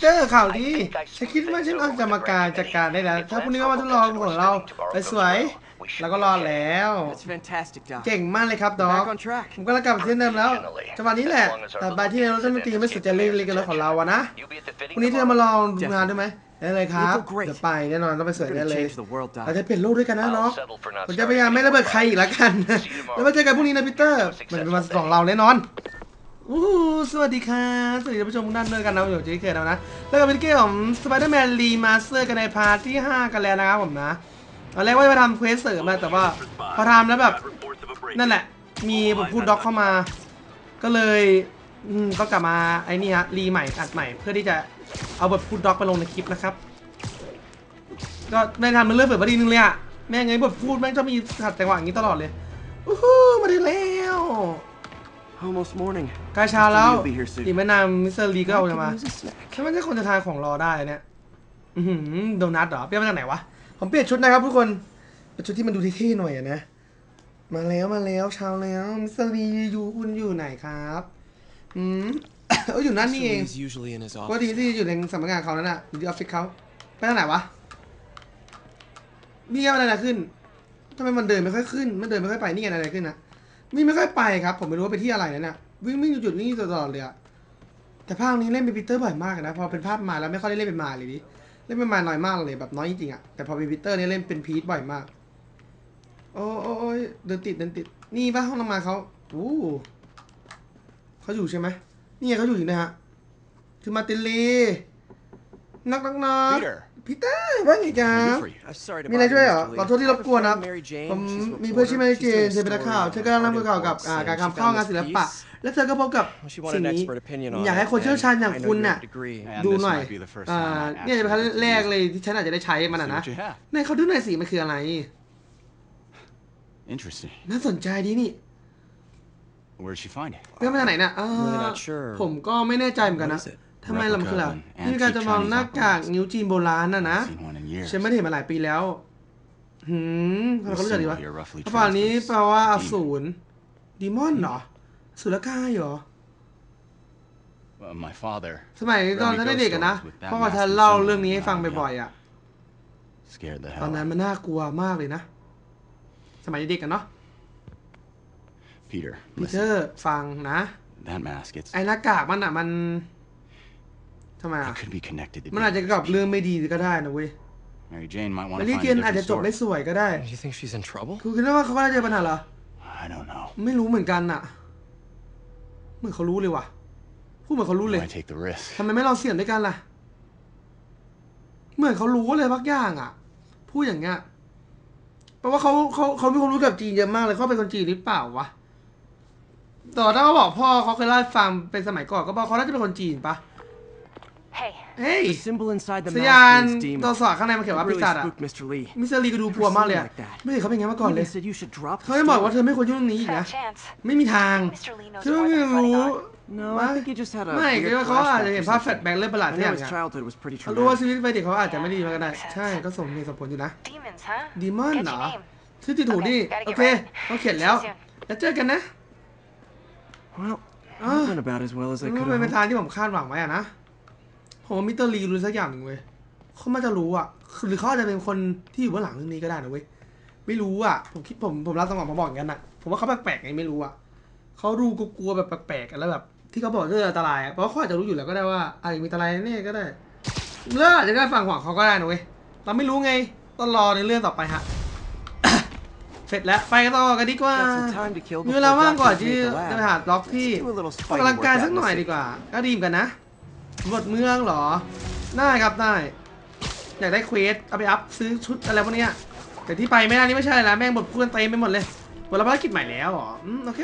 เจอข่าวดีฉันคิดว่าฉันอาจจะมาการจัดการได้แล้ว ถ้าพรุ่งนี้ก็มาทดลองของเราไปสวยแล้วก็รอดแล้ว That's fantastic, Doc. เก่งมากเลยครับด็อก Back on track. ผมก็แล้วกลับมาที่เดิมแล้วจังหวะนี้แหละแต่บายที่เราต้องตีไม่สุดจะเล่นเล่นกันแล้วของเราอะนะวันนี้เธอมาลองดูงานด้วยไหมได้เลยครับ You'll do great. เดี๋ยวไปแน่นอนต้องไปสวย We're ได้ gonna เลย change the world, เรา Doc. จะเปลี่ยนโลกด้วยกันนะเนาะ I'll ผม settle for not จะพยายามไม่ระเบิดใครอีกแล้วกัน แล้วมาเจอกันพรุ่งนี้นะพีเตอร์มันเป็นวันของเราแน่นอนอู้หู สวัสดีครับสวัสดีท่านผู้ชมทุกท่านด้วยกันนะผมอยู่ที่เคยแล้วนะ แล้วก็เป็นเกมของ Spider-Man Remaster กันในพาร์ทที่ 5 กันแล้วนะครับผมนะตอนแรกว่าจะไปทำเควสเสริมนะแต่ว่าพอทำแล้วแบบ นั่นแหละ มีผมพูดด็อกเข้ามา ก็เลยอืมต้องกลับมาไอ้นี่ฮะรีใหม่อัดใหม่เพื่อที่จะเอาบทพูดด็อกไปลงในคลิปนะครับ ก็ได้ทำเป็นเรื่องเปิดประเด็นนึงเลยอะแม่งไงบทพูดแม่งชอบมีขัดจังหวะอย่างนี้ตลอดเลยอู้หูมาถึงแล้ว Almost morning. ใกล้เช้าแล้ว You'll be here soon. อีกไม่นานมิสเตอร์ลีก็เอาจะมา I could use a snack. ฉันไม่ใช่คนจะทานของรอได้เนี่ย อือหือโดนัทเหรอ เปรี้ยวมาจากไหนวะ ผมเปลี่ยนชุดนะครับทุกคน เป็นชุดที่มันดูเท่ๆหน่อยอะนะ มาแล้วมาแล้วเช้าแล้วมิสเตอร์ลีอยู่คุณอยู่ไหนครับ อืม เอออยู่นั่นนี่เอง He's usually in his ปกติ office. ที่อยู่ในสำนักงานเขานั่นน่ะอยู่ที่ออฟฟิศเขาไปทางไหนวะมีอะไรนะขึ้นทำไมมันเดินไม่ค่อยขึ้น มันเดินไม่ค่อยไปนี่ไงอะไรขึ้นนะ วิ่งไม่ค่อยไปครับ ผมไม่รู้ว่าไปที่อะไรนั่นน่ะวิ่งวิ่งหยุดๆวิ่งตลอดเลยอะแต่ภาคนี้เล่นเป็นปีเตอร์บ่อยมากนะพอเป็นภาพมาแล้วไม่ค่อยได้เล่นเป็นมาเลยดิเล่นเป็นมาน้อยมากเลยแบบน้อยจริงๆอะแต่พอเป็นปีเตอร์เนี่ยเล่นเป็นพีทบ่อยมาก โอ้โอ้โอ้ยเดินติดเดินติด นี่ปะห้องน้ำมาเขาอู้เขาอยู่ใช่ไหมนี่เขาอยู่อยู่นะฮะคือมาตินลีนักนักนัก Peter. พีเตอร์ว่าไงจ๊ะ I'm good for you. I'm sorry to มีอะไร bother ช่วย you, เหรอ Mr. Lee. ขอโทษที่รบกวนนะครับ Mary Jane, ผม she's a มีเพื่อนชื่อ reporter. แมรี่เจน She's เธอ doing เป็นนัก a ข่าว story เธอกำลัง on ทำเกี่ยวกับ reports, อ่า and การ she ทำเข้างาน found ศิล this ปะ piece. แล้วเธอก็พบกับ Well, she wanted สิ่ง an นี้ expert opinion on อยากให้ it, คนเชี่ยวชาญ and อย่าง I คุณ know you น่ะ have a degree. And ดู this หน่อย might be the first อ่า time I เนี่ยจะเป็นครั้ง actually แรก used เลยที่ฉันอาจจะได้ใช้มัน See อะนะ what you have. ในเขาดูหน่อยสิมันคืออะไร Interesting. น่าสนใจดีนี่ Where'd she find it? เรื่องมาจากไหนน่ะเออ Really not sure. ผมก็ไม่แน่ใจเหมือนกันนะ What is it? ทำไมล่ะมันคืออะไร Replica of an นี่คือการจำลองหน้ากากนิ้วจีนโบราณน่ะนะ Seen one in years. ฉันไม่ได้เห็นมาหลายปีแล้ว หืมทำไมเขารู้จักดีวะ Symbol here roughly ภาษานี้ translates แปลว่าอ demon. สูรดีมอนเหรอ สุรกายเหรอ Uh, my father สมัยตอนฉันเด็กๆอะนะพ่อฉันเล่าเรื่องนี้ให้ฟังบ่อยๆอะ scared the ตอน hell นั้น out. มันน่ากลัวมากเลยนะ สมัยเด็กกันเนาะ Peter, พีเตอ listen. ร์ ฟังนะ That mask, it's ไอ้หน้ากากมันอะมัน ทำไมอะ it could be connected to มันอาจจะ Peter's เกี่ยวกับเรื่องไม่ดีก็ได้นะเว้ย Mary Jane might want แม to รี่ find เจ a นอาจจะ different จบได้ story. สวยก็ได้ Do you think she's in trouble? คือคิดว่าเขาก็น่าจะเจอปัญหาเหรอ I don't know. ไม่รู้เหมือนกันอะ เหมือนเขารู้เลยว่ะ พูดเหมือนเขารู้เลย Why take the risk? ทำไมไม่ลองเสี่ยงด้วยกันล่ะ เหมือนเขารู้เลยพักอย่างอะ พูดอย่างเงี้ย แปลว่าเขาเขาเขามีความรู้กับจีนเยอะมากเลยเขาเป็นคนจีนหรือเปล่าวะแต่ถ้าเขาบอกพ่อเขาเคยเล่าให้ฟังเป็นสมัยก่อนก็บอกเขาน่าจะเป็นคนจีนปะ Hey, เฮ้ย The symbol inside the สัญญาณ mask means ตัว demon. สอดข้างในมันเขียน It ว่าปี really ศาจอะ spooked Mr. Lee. มิสเตอร์ลีก็ดูพัวมากเลยอะ Like that. ไม่เคยเขาเป็นอย่างนี้มาก่อนเลย Even said you should drop the เขาไม่บอกว่าเธ story. อไม่ควรยุ่งเรื่องนี้อีก fat นะ chance. ไม่มีทาง Mr. Lee knows คือ more ไม่ than he's letting รู้ on. No, What? I think he just had a ไม่ weird คือว่าเขาอาจจะ flashback เห็น or ภาพแฟลช something. แบ็กเรื่องประหลาด I ที่อ know ย่าง his เงี้ย childhood was pretty เขารู้ว่า traumatic. ชีวิตวัยเด็กเขาอาจจะไม่ดีมาก็ได้ ใช่ก็สมเหตุสมผลอยู่นะ Demons, huh? ดีมอน Catchy เหรอ name. ชื่อติดถูดิ Okay, gotta โอ get เค ready. เขาเขียนแล้ว See you soon. แล้วเจอกันนะ Well, Ah. that went about as well as I มัน could เป็น have เป็น hoped. ทางที่ผมคาดหวังไว้อะนะ ผมว่ามิสเตอร์ลีรู้สักอย่างหนึ่งเว้ยเขามาจะรู้อะคือหรือเขาอาจจะเป็นคนที่อยู่เบื้องหลังเรื่องนี้ก็ได้นะเว้ยไม่รู้อะผมคิดผมผมรับสมองผมบอกอย่างนั้นอะผมว่าเขาแปลกๆไงไม่รู้อะเขาดูกลัวๆแบบแปลกๆกันแล้วแบบ ที่เขาบอกเรื่องอันตรายอะเพราะเขาอาจจะรู้อยู่แล้วก็ได้ว่าอาจจะมีอันตรายแน่ก็ได้แล้วอาจจะได้ฟังของเขาก็ได้นะเว้ยเราไม่รู้ไงต้องรอในเรื่องต่อไปฮะเสร็จแล้วไปกันต่อกันดีกว่า Got some time to kill มี before เวลาว่างก่อน doctors ที่ make the จะไป lab. หาล็อกที่ Let's do a little ออกกำลัง fighting กาย workout สัก in หน่อย the ดี city. กว่า ก็ดีเหมอนกันนะ บทเมืองเหรอ ได้ครับได้ อยากได้เควสเอาไปอัพซื้อชุดอะไรพวกเนี้ยแต่ที่ไปไม่ได้นี่ไม่ใช่แล้วแม่งบทพูดเต็มไปหมดเลยบทรับภารกิจใหม่แล้วเหรออืมโอเค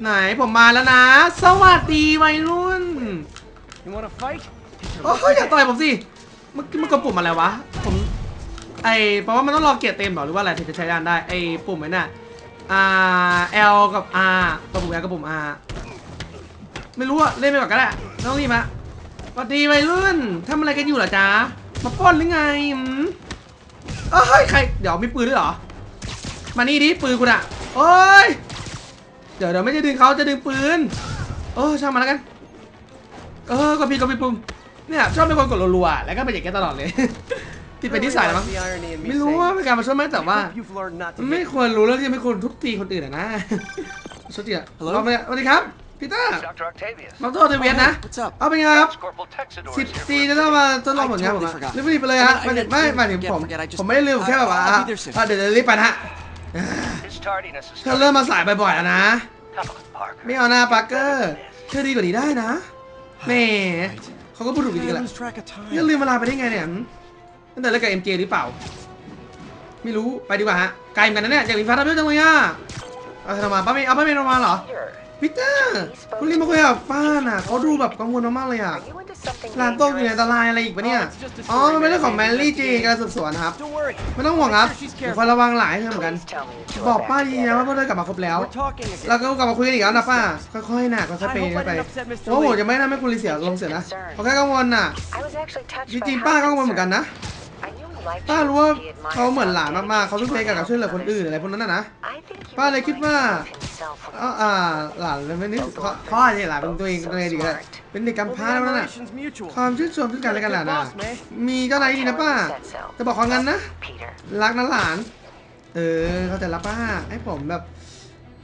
ไหนผมมาแล้วนะ สวัสดีวัยรุ่นโอ้ยอย่าต่อยผมสิเมื่อกี้มันกดปุ่มอะไรวะ ผมไอเพราะว่ามันต้องรอเกียร์เต็มหรอหรือว่าอะไรถึงจะใช้งานได้ไอปุ่มไอ้น่ะ R L กับ R กับปุ่ม L กับปุ่ม R ไม่รู้อะเล่นไปก่อนก็ได้ไม่ต้องรีบมาสวัสดีวัยรุ่นทำอะไรกันอยู่เหรอจ๊ะ มาปล้นหรือไงอืมเอ้ยใคร เดี๋ยวมีปืนด้วยเหรอ มานี่ดิปืนคุณอะโอ้ย เดี๋ยวเดี๋ยวไม่จะดึงเขาจะดึงปืน เออช่างมันแล้วกัน เออกดผิดกดผิดปุ่มเนี่ยชอบเป็นคนกดรัวๆแล้วก็เป็นอย่างนี้ตลอดเลย ติดเป็นนิสัยแล้วมั้ง The irony in me ไม่รู้ว่าเป็นการมาช่วยไหมแต่ว่า saying, You've learned not to มันไม่ hit ควรรู้แล้วที่ไม่ควรทุบตีคนอื่นอะนะสวัสดีอะเราเนี่ยสวัสดีครับ พีเตอร์ Dr. Octavius. มาโทษเทเวียนนะ What's up? เอาเป็นไงครับ Corporal Texidor สิบ is here ตี for จะ a ต้อง visit. มาทดลองผลงานผมอะ I totally forgot. รีบๆไปเลยฮะ I mean, I ไม่ didn't ไม่หมายถึง forget, ผม forget, I just- ผมไม่ได้ลืมแค่แบบว่า I'll- I'll be there soon. อะเดี๋ยวเดี๋ยวรีบไปนะฮะ His tardiness is เธอเริ่มมาสายบ่อยๆแล้วนะ Come on, Parker. ไม่เอาหน้าปาร์เกอร์ เธอดีกว่านี้ได้นะแหมเขาก็พูดถูกจริงๆ I แหละ lose track of ยัง time. ลืมเวลาไปได้ไงเนี่ยตั้งแต่เล่นกับเอ็มเจหรือเปล่า ไม่รู้ ไปดีกว่าฮะ ไกลเหมือนกันนะเนี่ย อยากมีฟ้าทับเยอะจังเลยอะเอาเธอมาป้าเมย์เอาป้าเมย์มาเหรอ Peter, พีเตอร์คุณรีบมาคุยกับป้าน่ะเขาดูแบบกังวลมากๆเลยอะร้านโต้อยู่ในอันตรายอะไรอีกปะเนี่ย อ๋อมันเป็นเรื่องของแมรี่จีการสืบสวนครับ ไม่ต้องห่วงครับ Make sure she's เดี๋ยว careful. คอยระวังหลายเธอเหมือนกัน บอกป้าดีนะว่าพวกเธอกลับมาครบแล้ว เราก็กลับมาคุยกันอีกแล้วนะป้า ค่อยๆนะค่อยๆไป I hope I ไปโอ้โหจะไม่ทำให้คุณรีเสียลงเสียนะเขาแค่กังวลน่ะจริงๆป้าก็กังวลเหมือนกันนะ ป้า you, รู้ว่า he admires เขาเหมือนหลาน how มากๆเขาทุ่มเท dedicated กับ he ช่วยเหลือ was คน to อื่น others. อะไรพวกนั้นนะนะ I think he ป้าเลยคิดว่า reminds himself when อ๋อ he อ่าหลานเลยไม่นึกเพราะเพราะอะไรหลานเป็นตัวเองตัวเองดีกันเป็นเด็ก Well, กำ the พร้าแล้วนั่นน่ะ admiration's mutual. ความชื่นชมซึ่งกันและกันน่ะนะ Boss, man. มีเจ้านายดีนะป้า said so. จะบอกเขางั้นนะ Peter. รักนะหลาน เออเขาใจะรับป้าให้ผมแบบ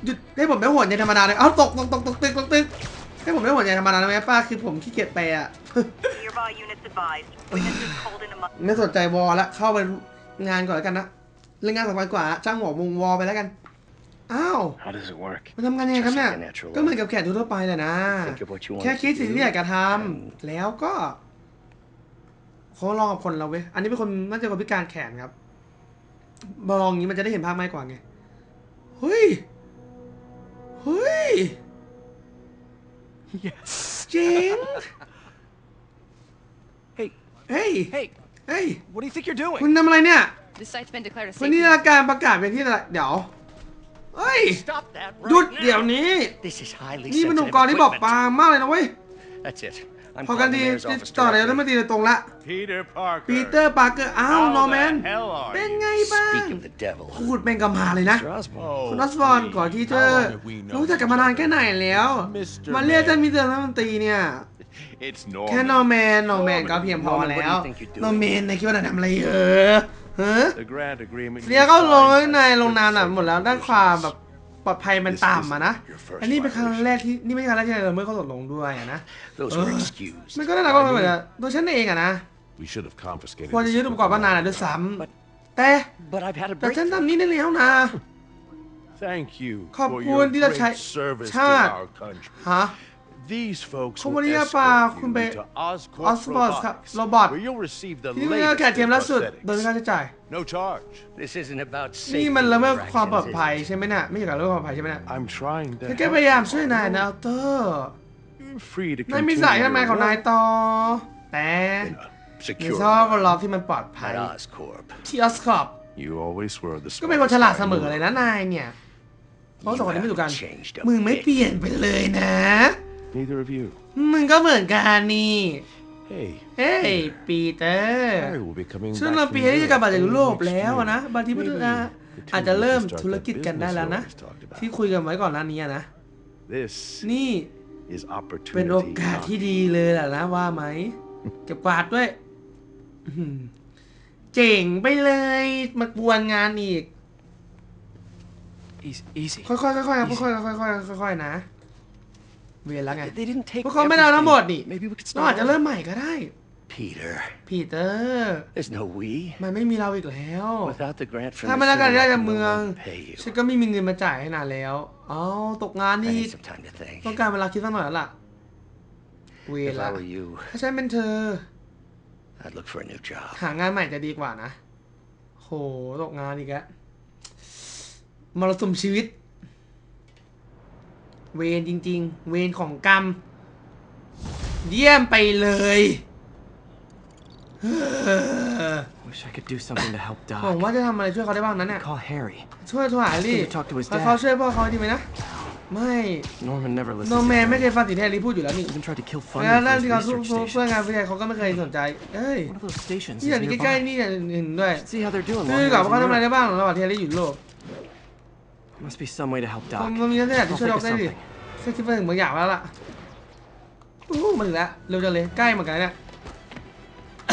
หยุดให้ผมได้หัวใจธรรมดาเลยเอ้าตกตกตกตกตึกตกตึกให้ผมได้หัวใจธรรมดาได้ไหมป้าคือผมขี้เกียจไปอะ Nearby units advised. Witnesses called in a mu- ไม่สนใจวอลละเข้าไปงานก่อนแล้วกันนะเรื่องงานสำคัญกว่าจ้างหัวมุงวอลไปแล้วกันอ้าว How does it work? มันทำงานยังไงครับเนี่ย Just like a natural ก็เหมือนกับแขกทั่วๆไปแหละนะ Think of what you want แค่คิด to สิ่ง do ที่อยากจะทำแล้วก็เขาลองกับคนเราเว้ยอันนี้เป็นคนน่าจะคนพิการแขนครับมาลองอย่างนี้มันจะได้เห็นภาพมากกว่าไงเฮ้ยเฮ้ย Yes. เจ๋ง Hey, เฮ้ย hey, เฮ้ย what do you think you're doing? คุณทำอะไรเนี่ย This site's been declared a วัน safety นี้อาการประกาศเป็นที่อะไรเดี๋ยวเฮ้ย Stop that หยุดเดี๋ยวนี้ This is highly นี่เป็นอุป sensitive กรณ์ที่บอก equipment. บางมากเลยนะเว้ย That's it. I'm พอกัน calling ดี the mayor's ติด office ต่อเลยแล้ว directly. ไม่ตีตรงละ Peter Parker. ปีเตอร์ปาร์เกอร์ อ้าว How นอร์แมน the hell are เป็น you? ไงบ้าง Speak of the devil. พูดเป็นกำมาเลยนะ Mr. Osborne. Oh, คุณออสบอร์น please. ก่อนที่เธอ How long have we known รู้จักกันมานานแค่ไหนแล้ว Mr. มาเรียกท่าน Man. มิสเตอร์รัฐมนตรีเนี่ย It's แค่ Norman. นอร์แมนนอร์แมนก็เพียงพอ Norman, what do you แล้ว think you're doing? นอร์แมนในคิดว่าจะทำอะไรเออเฮ้อ The grant agreement. เรียกก็ลงไว้ในลงนามน่ะหมดแล้วด้านความแบบปลอดภัยมันต่ำอะนะ อันนี้เป็นครั้งแรกที่นี่ไม่ใช่ครั้งแรกที่เราเมื่อเขาตกลงด้วยอะนะ Those Ugh. were excused. มันก็ได้รับความเหมือนกันตัวฉันเองอะนะ We should have confiscated. ควรจะ this ยึดอุปกรณ์มานานแล้วด้วยซ้ But- ำแต่ But I've had a แต่ฉัน breakthrough. ทำนี้ได้แล้วนะ Thank you ขอบ for คุณ your ที่รับใช้ great service to ชาติ our country. ฮะ These folks คุณ will วันนี้พาคุณ escort ไป you to Oscorp Oscorp ครับ Robotics, โรบอท where you'll receive the ที่นี่ก็ latest แข่งเกม in ล่าสุดโดยไม่ค่า prosthetics. ใช้จ่าย No charge. This isn't about นี่ safety มันละเมิดความปลอด infractions, ภัย is it? ใช่ไหมเนี่ยไม่เกี่ยวกับเรื่องความปลอดภัยใช่ไหมเนี่ย I'm trying to ฉันแค่ help พยายาม you, ช่วยนาย Norman. นะอัลเตอร์ You're free to นายมี continue สายทำงาน your ของนาย work ต่อแต่ In a ใน secure ชอบ environment รอบที่มันปลอดภัย at Oscorp. ที่ออสคอป You always were the ก็เป็นคน smartest ฉลาด guy เส in ม the อเลย room. นะนายเนี่ยเพราะสองคนนี้ไม่ถูกกัน haven't changed a มึงไม่ bit. เปลี่ยนไปเลยนะ Neither of you. มึงก็เหมือนกันนี่ Hey, เฮ้ย ปีเตอร์ Harry will be coming ซึ่ง back เรา from ปีนี้จะกลับมาจากยุโรป Europe แล้วอะนะบางทีพัฒนา Maybe the two อาจจะเริ่ม will start ธุรกิจ that กันได้แล้วนะ business we always talked about. ที่คุยกันไว้ก่อนหน้านี้อะนะ This นี่ is opportunity. เป็นโอกาสที่ดีเลยแหละนะว่าไหมเก็บกวาดด้วยอื้อหือเจ๋งไปเลยมากวนงานอีก Easy, easy. ค่อยๆค่อยๆครับค่อยๆค่อยๆค่อยๆนะ เวียนแล้วไง They didn't take พวกเขาไม่ได้เอาทั้งหมดนี่ everything. Maybe we could เราอาจ start จะ over. เริ่มใหม่ก็ได้ Peter, พีเตอร์ there's no we. มันไม่มีเราอีกแล้ว Without the grant from ถ้า the ไม่ได้การ city, ได้ I จาก can เมื no อง longer pay you. ฉันก็ไม่มีเงินมาจ่ายให้นานแล้ว เอ้าตกงาน I อีก need some time to think. ต้องการเวลาคิดสักหน่อยแล้วล่ะ เวร If ละ I were you, ถ้าฉันเป็นเธอ I'd look for a new job. หางานใหม่จะดีกว่านะ โห ตกงานอีกแล้วมรสุมชีวิต เวรจริง ๆ เวรของกรรม เยี่ยมไปเลยเฮ้อ Wish I could do something to help หวัง Doc. ว่าจะทำอะไรช่วยเขาได้บ้างนั้นเนี่ย Call Harry. ช่วยโทรหาลี่ Talk to his ให้เขา dad. ช่วยพ่อเขาดีไหมนะ ไม่ Norman never โน listens. แมน to ไม่เค Harry. ยฟังสิ่งที่แฮร์รี่พูดอยู่แล้วนี่ Even tried to kill แล้ว funding นั่ for น his ที่เขาช่วย research ช่วย station. งานวิจัยเขาก็ไม่เคยสนใจเอ้ย One of those stations ที่ is อย่างนี้ใกล้ๆ nearby. นี่อย่างอื่นด้วย See how they're doing คื while อกับ Harry's ว่า in เขาทำอะไร Europe. ได้บ้างระหว่างที่แฮร์รี่อยู่ยุโลก Must be some way to help ผม Doc. มันมีนั่นแหละที่ I'll ช่วย think เรา of ได้ดิ something. ช่วยคิดไปถึงบางอย่างแล้วล่ะอู้มาถึงแล้วเร็วจังเลยใกล้เหมือนกันนะเนี่ย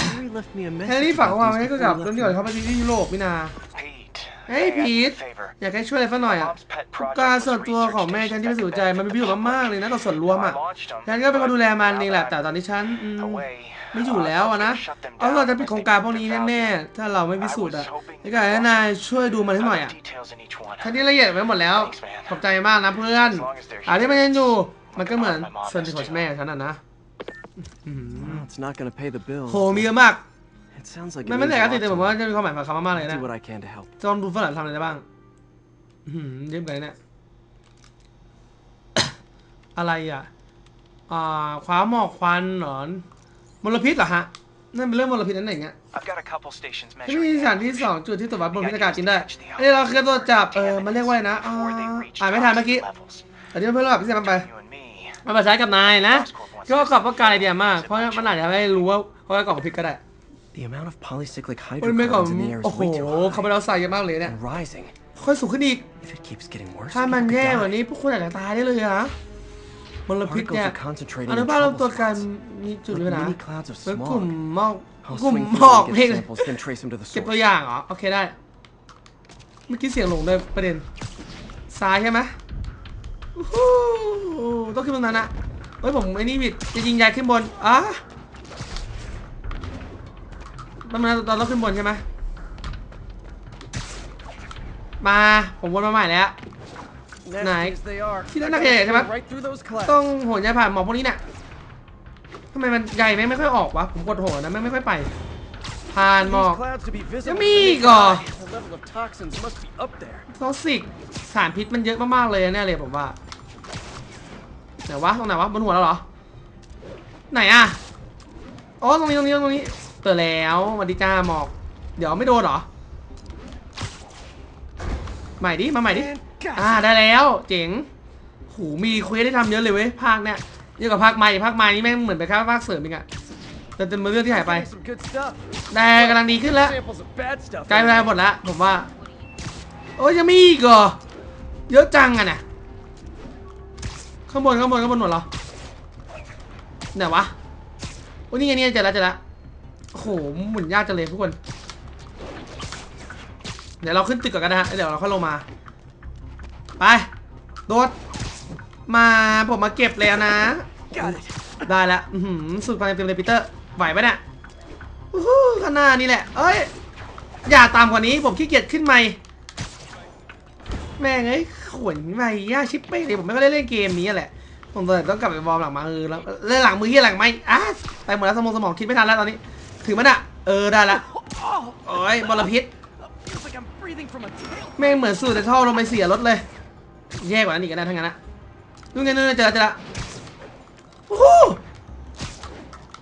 Harry left me a แฮ message. ร์รี่ฝากข้อความไว้ให้กับ before เรื่อง he ที่ก่อน left เขาไปที่ยุโรปนี่นา Pete. เฮ้ย hey, I พี need ท a favor. อยากให้ช่วยอะไรสักหน่อยอะ Mom's pet project การ was ส่วน to ตัว research ของแม่ฉันที่เป็นสูใจมันเป็นประโยชน์มากๆเลยนะต่อส่วนรวมอะ I launched 'em, ฉันก็เป็นคนดูแลมัน but เองแหละ now แต่ that ตอนนี้ฉันอืม I'm away, ไม่อยู่แล้วอะนะ I'll shut them เอาเรา down จะปิดโครงการพวกนี้แน่ๆถ้าเราไม่พิสูจน์อะแล้วก็ให้นายช่วยดูมันให้หน่อยอะ Details in each one. ทันที่ละเอียดไว้หมดแล้วขอบใจมากนะเพื่อนอ่าที่มันยังอยู่มันก็เหมือนส่วนที่ของแม่ฉันอะนะอืม Well, it's not gonna pay the bill. โหมีเยอะมาก It sounds like it มันไม่ means แต่ a ก็ lot ติดแต่ to ผม me. ว่าจะมีความหมายกับคำมากๆเลย I'll นะ do what I can to help. จะลองดูฝรั่งทำอะไรได้บ้างอื้อหือเยี่ยมกันเนี่ยอะไรอะอ่าคว้าหมอกควันเหรอ มลพิษเหรอฮะนั่นเป็นเรื่องมลพิษนั่นเองอะ I've got a couple stations ที่มี measuring สถานที่สองจุดที่ตรวจวัดบนพิษอากาศจริงได้อันนี้เราคือตรวจจับเออมันเรียกว่าอะไรนะอ่า before they reach อ่านไม่ทันเมื่อกี้ toxic levels. แต่ที่เพื่อนเราแบบพิเศษมันไป You and me. มาประใช้กับนายนะก็ขอบพระการไอเดียมากเพราะมันอาจจะทำให้รู้ว่าเขาจะกล่องพิษก็ได้ The amount of polycyclic มันไม่กล่อง hydrocarbons in the air โอ้ is โห way too เขาไป high เราใส่เยอะมากเลยเนี่ย and rising. ค่อยสูงขึ้นอีก If it keeps getting worse, ถ้ามัน people แย่ could กว่า die. นี้พวกคุณอาจจะตายได้เลยอะ มลพิษ Particles เนี่ย are concentrating อ in นุภาพรวม trouble ตัวกัน spots. มีจุด Like ด้วยนะ mini clouds of เป็นกลุ่ม smog. หมอก I'll กลุ่ม swing หม through อก and เพลง get samples, then trace them to the เก็บ source. ตัวอย่างเหรอ โอเคได้ เมื่อกี้เสียงหลงเลยประเด็น ซ้ายใช่ไหมอู้หูต้องขึ้นตรงนั้นอะเฮ้ยผมไอ้นี่ผิดจะยิงยายขึ้นบนอะต้องมาตอนต้องขึ้นบนใช่ไหมมา ผมวนมาใหม่แล้ว Nasty as they are, See, they're I not gotta gonna- swing come on. right through those clouds. ต้องโหนยายผ่านหมอกพวกนี้เนี่ยทำไมมันใหญ่แม่งไม่ค่อยออกวะผมกดโหนนะแม่งไม่ค่อยไป ผ่านหมอก These clouds to be visible Come from the here, go. sky, The level of toxins must be up there. ท็อกซิกสารพิษมันเยอะมากๆเลยแน่เลยผมว่าไหนวะตรงไหนวะบนหัวเราเหรอ ไหนอะอ๋อตรงนี้ตรงนี้ตรงนี้เจอแล้วสวัสดีจ้าหมอก เดี๋ยวไม่โดนเหรอ ใหม่ดิ มาใหม่ดิ อ่าได้แล้วเจ๋งหูมีเควสได้ทำเยอะเลยเว้ยภาคเนี้ยเยอะกว่าภาคใหม่ภาคใหม่นี่แม่งเหมือนไปแค่ภาคเสริมอีกอะแต่เป็นเรื่องที่หายไป Getting some good stuff. แต่กำลังดีขึ้นแล้ว Samples of bad stuff. ใกล้ไปหมดแล้วผมว่า โอ้ยยังมีอีกเหรอเยอะจังอะเนี่ยข้างบนข้างบนข้างบนหมดเหรอไหนวะโอ้ยนี่ไงนี่ไงเจอแล้วเจอแล้วโอ้โหหมุนยากจังเลยทุกคน เดี๋ยวเราขึ้นตึกก่อนกันนะฮะแล้วเดี๋ยวเราค่อยลงมา ไปโดดมาผมมาเก็บแล้วนะ ได้แล้วอื้อหือสุดความเต็มเลยปีเตอร์ไหวปะเนี่ยอู้หูข้างหน้านี่แหละ เอ้ย อย่าตามกว่านี้ผมขี้เกียจขึ้นไม่ แม่งเอ้ยขวนไม่ย่าชิปเป้เลยผมไม่ก็ได้เล่นเกมนี้แหละ ผมเลยต้องกลับไปวอร์มหลังมาเออแล้วเล่นหลังมือที่หลังไม่อะไปหมดแล้วสมองสมองคิดไม่ทันแล้วตอนนี้ ถือมันอะเออได้ละโอ้ยมลพิษ Feels like I'm breathing from a tail. แม่งเหมือนสูดแต่ท่อลงไปเสียรถเลย แย่กว่านั้นอีกก็ได้ทั้งนั้นนะนู่นไงนู่นไงเจอแล้วเจอแล้วโอ้โห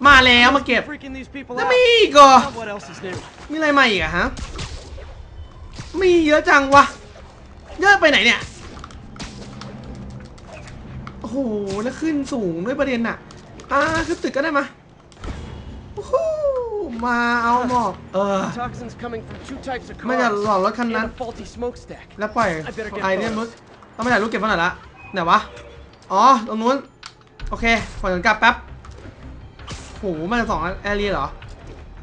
มาแล้วมาเก็บ Freaking these people แล้ว out. มีอีกเหรอ Now what else is new? มีอะไรมาอีกอะฮะมีเยอะจังวะเยอะไปไหนเนี่ยโอ้โหแล้วขึ้นสูงด้วยประเด็นน่ะอ่าขึ้นตึกก็ได้มาโอ้โหมาเอาหมอกเออ Toxins coming from two types of ไม่จะ cars หลอดรถคันนั้น and a faulty smokestack. แล้วปล่อย I better get ไอเนี่ย photos. มุด ต้องไปถ่ายรูปเก็บไว้หน่อยละไหนวะ อ๋อ ตรงนู้น โอเคขอเดินกลับแป๊บโหมันจะสองแอเรียเหรอ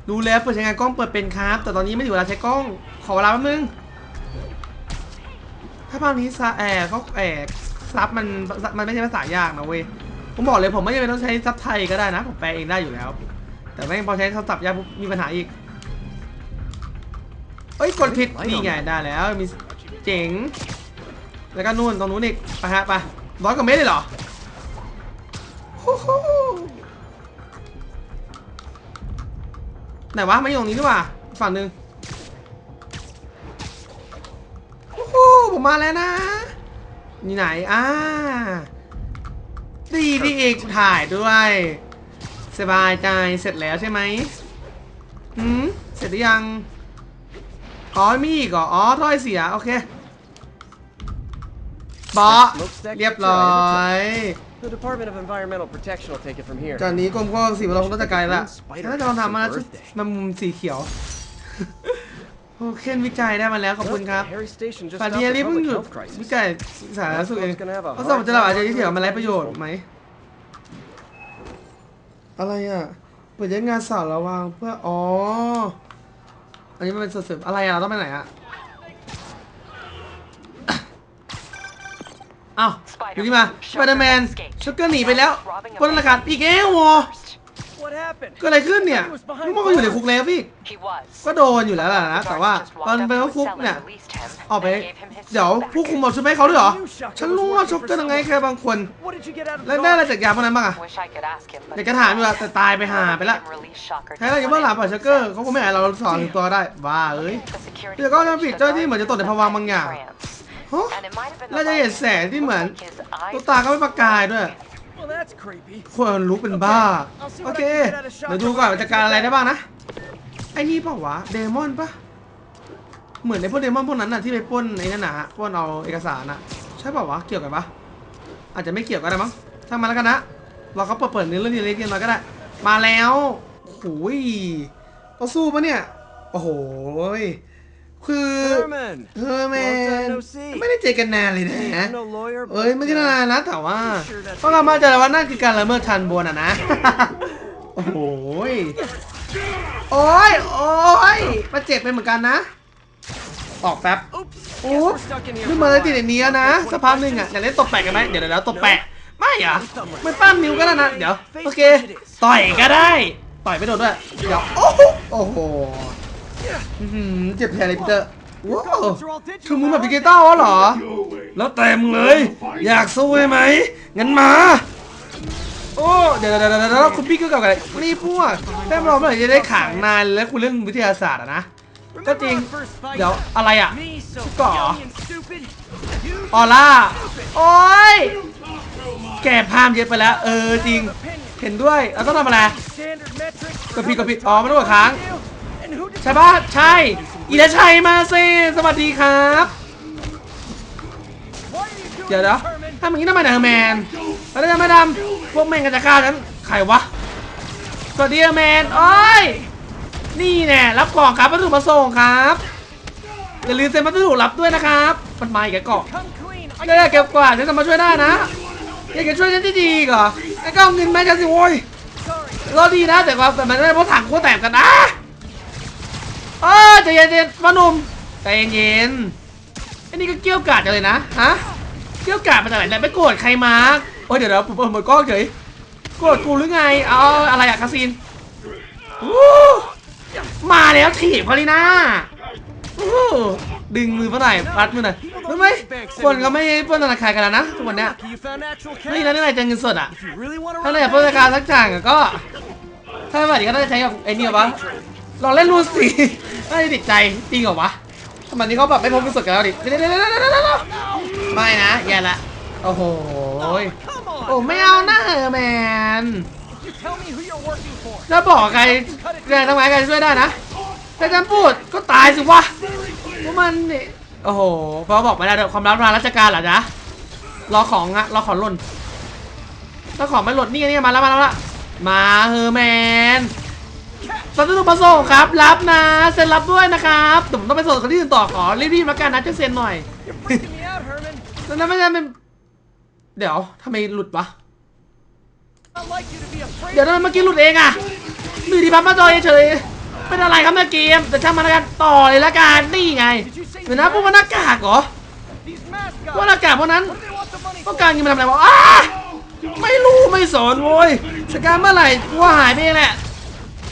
ดูแล้วเปิดใช้งานกล้องเปิดเป็นครับ แต่ตอนนี้ไม่ถึงเวลาใช้กล้อง ขอเวลาแป๊บนึง ถ้าภาพนี้ซะแอร์เขาแอร์ซับมัน มันไม่ใช่ภาษายากนะเว้ย ผมบอกเลยผมไม่จำเป็นต้องใช้ซับไทยก็ได้นะ ผมแปลเองได้อยู่แล้ว แต่แม่งพอใช้ซับศัพท์ยากมีปัญหาอีกเอ้ย กดผิด นี่ไงได้แล้ว มีเจ๋ง แล้วก็นู่นตรงนู้นอีกไปฮะไปร้อยกว่าเมตรเลยเหรอไหนวะไม่อยู่ตรงนี้ดีกว่าอีกฝั่งหนึ่งฮู้ฮู้ผมมาแล้วนะนี่ไหนอ่าดีดีเอกถ่ายด้วย สบายใจเสร็จแล้วใช่ไหมหืมเสร็จหรือยังอ๋อมีอีกเหรออ๋อถ้อยเสียโอเค บอเรียบร้อย The Department of Environmental Protection will take it from here. จากนี้กรมก็สีเราคงต้องจะไกลละถ้าจะลองทำมาแล้วชุดมันมุมสีเขียวโอเควิจัยได้มาแล้วขอบคุณครับ Harry Station just ป่าน stopped นี้ a อันนี้เพิ่ง public หยุด health crisis. วิจัยสาธารณสุขเองเขาสอบจะเราอาจจะเขียวมันไร้ประโยชน์ไหมอะไรอะเปิดยังงานสาวระวังเพื่ออ๋ออันนี้มันเป็นสืบอะไรอะเราต้องไปไหนอะ อ้าวอยู่ที่มาสไปเดอร์แมนช็อกเกอร์หนีไปแล้วบนอากาศอีกแล้ววอ What happened? เกิดอะไรขึ้นเนี่ยลูกมันก็อยู่ในคุกแล้วพี่ He was. ก็โดนอยู่แล้วล่ะนะ แต่ว่าตอนไปเข้าคุกเนี่ยออกไป เดี๋ยวผู้คุมบอกชุดให้เขาด้วยเหรอ ฉันรู้ว่าช็อกเกอร์ยังไงแค่บางคน What did you get out of แล้ว the ได้อะไร dog? จากยาพวกนั้นบ้างอะ Wish I could ask him, but เด็กกระถามอยู่อะแต่ตายไปหาไปละแท้เราอยู่เบื้องหลังป่ะช็อกเกอร์เขาคงไม่ให้เราสอนถึงตัวได้บ้าเอ้ยเดี๋ยวก็จะผิดเจ้าหน้าที่เหมือนจะตกในภวังค์บางอย่าง ฮะแล้วจะเห็นแสงที่เหมือนตัวตาก็ไม่ประกายด้วย Well, that's creepy. คนลุกเป็นบ้า โอเค เดี๋ยวดูก่อนว่าจะการอะไรได้บ้างนะ ไอ้นี่เปล่าวะ เดมอนปะเหมือนในพวกเดมอนพวกนั้นน่ะที่ไปปล้นไอ้นั่นน่ะปล้นเอาเอกสารน่ะ ใช่เปล่าวะ เกี่ยวกันปะอาจจะไม่เกี่ยวกันนะมั้งช่างมันแล้วกันนะ เราก็เปิดเปิดเนื้อเรื่องนี้เล็กๆน้อยก็ได้ มาแล้วโอ้โหยต้องสู้ปะเนี่ย โอ้โหย คือ Herman. เฮอร์แม Long น time no see. ไม่ได้เจอกันนานเลยนะ I'm no lawyer, เอ้ย but, ไม่ใช่ uh, นานนะ แต่ว่าต้องเรามาเจอว่านั่นคือการละเมิดทันบนอะนะ โอ้โหยโอ้ยโอ้ยมาเจ็บไปเหมือนกันนะ ออกแป๊บ Oops. โอ้ Guess we're stuck in here ขึ้น for มา a เลยติด while. ในนี้นะสักพักหนึ่งอะอยากเล่นตบแปะกันไหมเดี๋ยวเดี๋ยวตบแปะไม่เหรอมันปั้มนิ้วก็ได้นะ เดี๋ยว โอเค ต่อยก็ได้ ต่อยไม่โดนด้วย เดี๋ยว โอ้โหโอ้โหอื้อหือเจ็บแผลเลยพีเตอร์ว้าวคือมึงแบบพิกเกต้าวะเหรอ แล้วเต็มเลย อยากสู้ใช่ไหม งั้นมา โอ้ เดี๋ยวเดี๋ยวเดี๋ยวเดี๋ยวคุณพี่ก็กลับกันนี่พวกแต้มเราเมื่อไหร่จะได้ขังนานแล้วคุณเรื่องวิทยาศาสตร์อะนะ ก็จริง เดี๋ยวอะไรอะ Me so ก่อ young and stupid. You ออร่า โอ้ย แกพามเยอะไปแล้ว เออจริง เห็นด้วย แล้วต้องทำอะไร standard metrics. กดผิดกดผิดอ๋อไม่ต้องกดค้าง And who did ใช่ปะใช่ อีเลชัยมาสิสวัสดีครับเดี๋ยวเดี๋ยวทำอย่างนี้ทำไมเนี่ยแมนแล้วจะไม่ทำพวกแม่งกันจะฆ่าฉันใครวะสวัสดีแมนโอ้ยนี่แน่รับกล่องครับวัสดุมาส่งครับอย่าลืมเซ็นวัสดุรับด้วยนะครับ มันมาอีกแล้วกาะ Come clean. I ก็อยากเก็บกว่าฉันจะมาช่วยได้นะอยากจะช่วยฉันที่ดีอีก่อไอ้ก็เอาเงินแม่ฉันสิโว้ยรอดีนะแต่ว่าแต่มันไม่ได้เพราะถังกูแตกกันนะ เออใจเย็นๆพ่อหนุ่มใจเย็นๆไอ้นี่ก็เกี้ยวกาดจังเลยนะฮะเกี้ยวกาดมาจากไหนเนี่ยไปโกรธใครมาโอ้ยเดี๋ยวเดี๋ยวผมเปิดหมดกล้องเฉยโกรธกูหรือไงเอาอะไรอะคาซินอู้มาแล้วถีบเขาเลยนะอู้ดึงมือมาหน่อยปัดมือหน่อยรู้ไหมคนก็ไม่ปล้นธนาคารกันแล้วนะทุกวันเนี้ย Lucky you found natural ไม่ cash. แล้วนี่อะไรจะเงินสดอะ If you really want to ถ้าเราอยากปล้นธนาคารสักอย่างอะก็ถ้าไม่ไหวก็น่าจะใช้กับไอ้นี่เหรอวะ ลองเล่นรูสีน่ติดใจจริงเหรอวะสมัยนี้เขาแบบไม่พกเงินสดกันแล้วดิเดี๋ยวเดี๋ยวเดี๋ยวเดี๋ยวเดี๋ยวเดี๋ยวไม่นะแย่ละโอ้โหโอ้ไม่เอาหน้าแมนถ้าบอกใครแรงทำไมใครช่วยได้นะแต่ฉันพูดก็ตายสิวะพวกมันนี่โอ้โหเพราะบอกไม่ได้วความลับทางราชการเหรอจ๊ะรอของอะรอของหล่นถ้าของไม่หล่นนี่นี่มาแล้วมาแล้วมามาเฮอร์แมน สัตว์ตุมาส่งครับ รับนะเซ็นรับด้วยนะครับแต่ผมต้องไปส่งคนที่อื่นต่อขอรีบๆแล้วกันนะจะเซ็นหน่อยแล้วนั่นไม่ใช่เป็นเดี๋ยวทำไมหลุดวะเดี๋ยวทำไมเมื่อกี้หลุดเองอะมือดีพับมาจอยเฉยเป็นอะไรครับเนี่ยเกมแต่ช่างมันแล้วกันต่อเลยละกันนี่ไงเดี๋ยวนะพวกมันหน้ากากเหรอพวกหน้ากากพวกนั้น What do they want the money ต้องการเงินมาทำอะไรวะอ้าไม่รู้ไม่สนโว้ยสการเมื่อไหร่กูว่าหายไปเองแหละ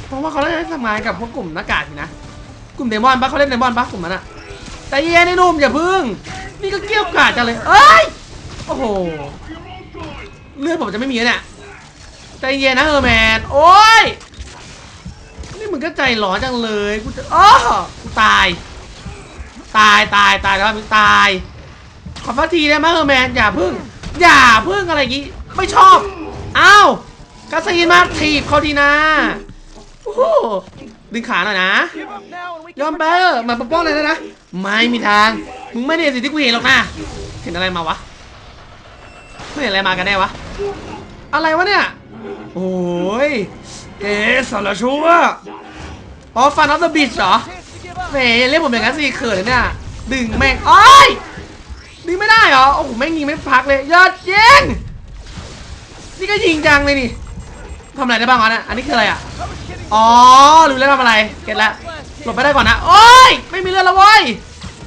เพราะว่าเขาได้ทำงานกับพวกกลุ่มหน้ากากสินะ กลุ่มเดมอนปะเขาเล่นเดมอนปะกลุ่มนั้นอะแต่เย็นไอ้นุ่มอย่าพึ่ง นี่ก็เกี่ยวกาดจังเลยเอ้ย โอ้โห เลือดผมจะไม่มีแล้วเนี่ยใจเย็นนะเออแมน โอ้ย นี่มึงก็ใจร้อนจังเลยกูจะอ้อกูตาย ตายตายตายแล้วมึงตาย ขอพักทีได้ไหมเออแมน อย่าพึ่ง อย่าพึ่งอะไรอย่างงี้ ไม่ชอบ อ้าวกาซีนมาถีบเขาดีนะ หดึงขาหน่อยนะ Give up now and we ยอ can มแพ้เถอะมาปกป้องเลยนะนะ ไม่มีทาง มึงไม่ได้เห็นสิ่งที่กูเห็นหรอกนะ เห็นอะไรมาวะ ไม่เห็นอะไรมากันแน่วะ อะไรวะเนี่ย โอ้ย เอ๊ะสารชัวอ๋อฟันออฟเดอะบิชเหรอ chance to give up. แหมอย่าเรียกผมอย่างนั้นสิเขินเลยเนี่ย ดึงแม่งโอ้ยดึงไม่ได้เหรอ โอ้โห แม่งยิงไม่พักเลย ยอดยิงนี่ก็ยิงจังเลยนี่ทำอะไรได้บ้างวะเนี่ยอันนี้คืออะไรอะ I was kidding. อ๋อรู้แล้วทำอะไร เก็ตแล้วหลบไปได้ก่อนนะ โอ้ย ไม่มีเลือดแล้วเว้ย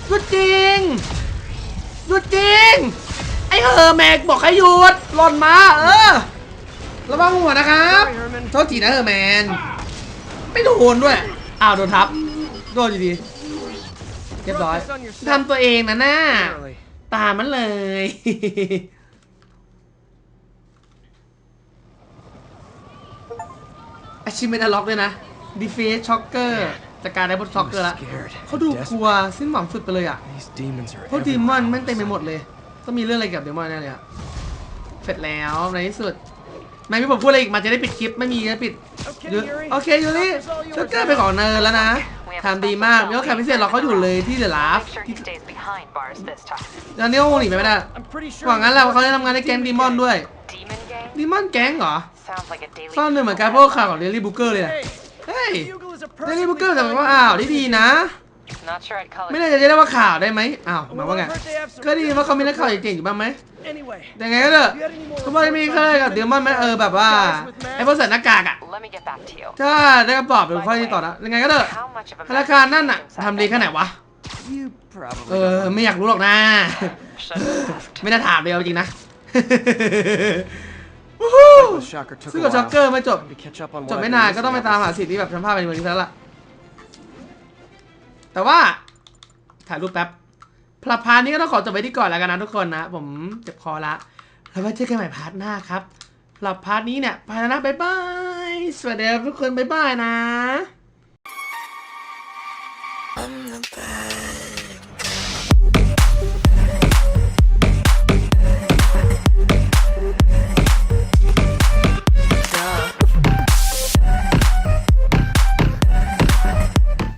หยุดจริงหยุดจริง ไอ้เฮอร์แมกบอกให้หยุด หล่นมา เออ ระวังหัวนะครับ โทษทีนะเฮอร์แมน ไม่โดนด้วย อ้าวโดนทับ โดนอยู่ดี เรียบร้อยทำตัวเองนะหน้า ตามมันเลย achievement unlock ด้วยนะ defeat shocker จากการได้บท shocker ละ Scared. เขาดูกลัวสิ้นหวังสุดไปเลยอะ These demons are เพราะดีมอนแม่งเต็มไปหมดเลย ต้องมีเรื่องอะไรกับเดมอนแน่เลยอะเสร็จแล้วในที่สุดไม่มีผมพูดอะไรอีกมันจะได้ปิดคลิปไม่มีจะปิด Okay, ยู Yuri. โอเคยูริช็อกเกอร์ไปนของเนิร์แล้วนะทำดีมากไม่ต้องแข่งพิเศษหรอกเขาอยู่เลยที่เดอะลาฟ Make sure he stays behind bars this time. ตอนนี้ก็คงหนีไปไม่ได้ I'm pretty sure. หวังงั้นแหละว่าเขาจะทำงานในแก๊งดีมอนด้วย Demon gang? ดีมอนแก๊งเหรอ Sounds like a daily ซ่อนหนึ่งเหมือนกันพวกข่าวของเดลี่บุ๊กเกอร์เลยอะ Hey, เฮ้ย Bugle is a เดลี่ perfectly บุ๊กเกอร์แต่ fine ว่าอ้าวได้ดีนะ Not sure I'd call it ไม่น่าจะเรียกว่าข่าวได้ไหมอ้าวหมาย Well, ว่าไง I've heard they have some ก็ไดีว่าเขามีนักข่าวเก่งๆอยู่บ้างไหม Anyway, แต่ไงก็เถอะเขาบอกมีเคยกับเดมอนไหมเออแบบว่าไอ้พวกใส่หน้ากากอะ let me get back to you. ถ้าได้คำตอบเดี๋ยวค่อยต่อนะยังไงก็เถอะ How much of a ธนาคารนั่นน่ะทำดีแค่ไหนวะ you probably เออไม่อยากรู้หรอกนะ should have left. ไม่น่าถามเลยเอาจริงนะ ซึ่งกับช็อกเกอร์ไม่จบ จบไม่นานก็ต้องไปตามหาสิทธิ์ที่แบบทำภาพเป็นเมืองนี้ซะละแต่ว่าถ่ายรูปแป๊บพลาพาร์ทนี้ก็ต้องขอจบไว้ที่ก่อนแล้วกันนะทุกคนนะ ผมเจ็บคอละ แล้วไว้เจอกันใหม่พาร์ทหน้าครับสำหรับพาร์ทนี้เนี่ย ไปแล้วนะบ๊ายบาย สวัสดีครับทุกคนบ๊ายบายนะ I'm the bad